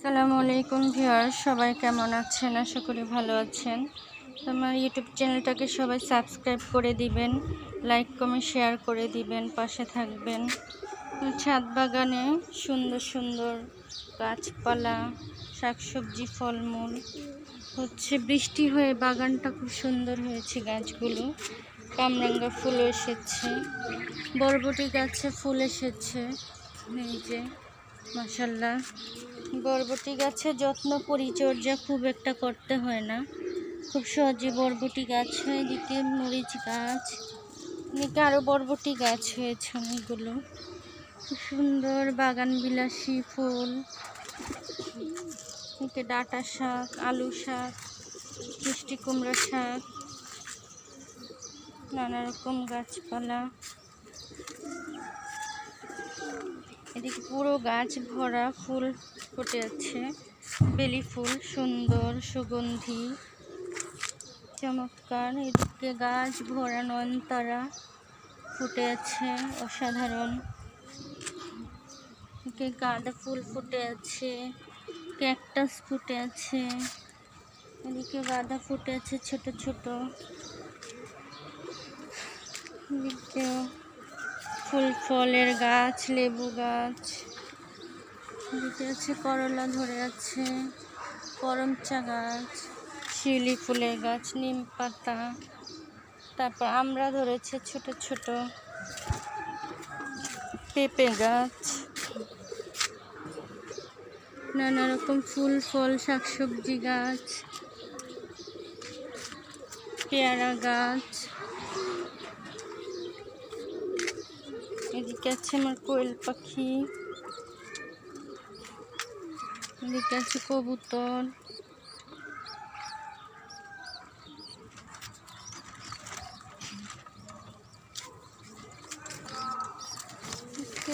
সালামু আলাইকুম ভিউয়ার সবাই কেমন আছেন? আশা করি ভালো আছেন। আমার ইউটিউব চ্যানেলটাকে সবাই সাবস্ক্রাইব করে দিবেন, লাইক কমে শেয়ার করে দিবেন, পাশে থাকবেন। ছাদ বাগানে সুন্দর সুন্দর গাছপালা, শাকসবজি, ফলমূল। হচ্ছে বৃষ্টি হয়ে বাগানটা খুব সুন্দর হয়েছে গাছগুলো। কামরাঙ্গা ফুল এসেছে, বরবটি গাছে ফুল এসেছে, এই যে। মাসাল্লাহ বরবটি গাছে যত্ন পরিচর্যা খুব একটা করতে হয় না। খুব সহজে বরবটি গাছ হয়, এদিকে মরিচ গাছ, এদিকে আরও বরবটি গাছ হয়েছে অনেকগুলো। খুব সুন্দর বাগান বিলাসী ফুল। এদিকে ডাঁটা শাক, আলু শাক, মিষ্টি কুমড়ো শাক, নানা রকম গাছপালা। এদিকে পুরো গাছ ভরা ফুল ফুটে আছে। বেলি ফুল, সুন্দর সুগন্ধি, চমৎকার। এদিকে গাছ ভরা নয়নতারা ফুটে আছে, অসাধারণ। গাঁদা ফুল ফুটে আছে, ক্যাকটাস ফুটে আছে। এদিকে গাঁদা ফুটে আছে ছোট ছোট। এদিকে ফুল ফলের গাছ, লেবু গাছ। এদিকে আছে করলা ধরে আছে, করমচা গাছ, শিউলি ফুলের গাছ, নিম পাতা। তারপর আমরা ধরেছে ছোট ছোট পেঁপে গাছ। নানা রকম ফুল, ফল, শাকসবজি গাছ, পেয়ারা গাছ। এদিকে আছে আমার কোয়েল পাখি। এদিকে আছে কবুতর।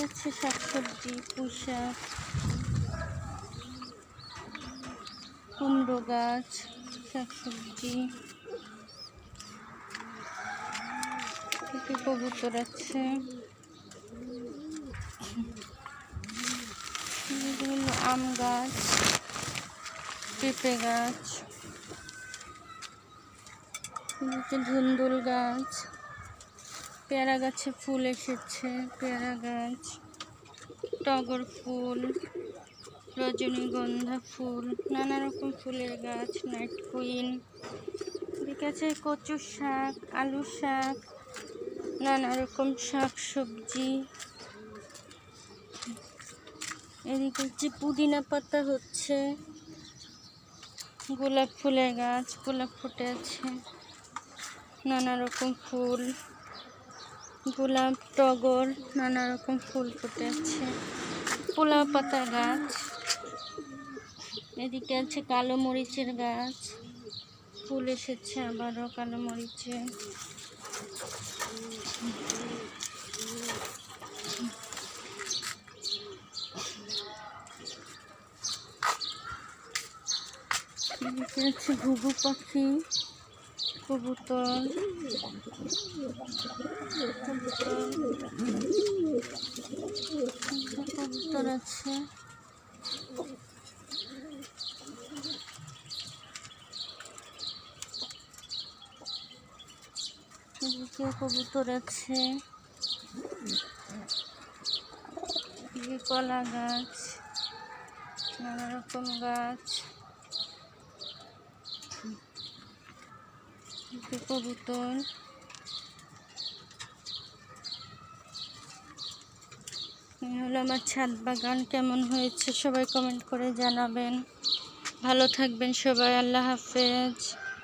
আছে শাকসবজি, পুঁইশাক, কুমড়ো গাছ, শাকসবজি। কবুতর আছে এদিকে হলো আম গাছ, পেঁপে গাছ ধুন্দুল গাছ, পেয়ারা গাছে ফুল এসেছে, পেয়ারা গাছ, টগর ফুল, রজনীগন্ধা ফুল, নানা রকম ফুলের গাছ, নাইট কুইন এদিকে আছে কচু শাক আলু শাক, নানা রকম শাক সবজি এদিকে হচ্ছে পুদিনা পাতা হচ্ছে। গোলাপ ফুলের গাছ, গোলাপ ফুটে আছে। নানা রকম ফুল, গোলাপ, টগর, নানা রকম ফুল ফুটে আছে। পোলাও পাতা গাছ। এদিকে আছে কালো মরিচের গাছ। ফুল এসেছে আবারও কালো মরিচে। এদিকে ঘুঘু পাখি কবুতর কবুতর আছে। এদিকে কবুতর আছে। কলা গাছ নানা রকম গাছ। এদিকে কবুতর? হলো আমার ছাদ বাগান। কেমন হয়েছে সবাই কমেন্ট করে জানাবেন। ভালো থাকবেন সবাই, আল্লাহ হাফেজ।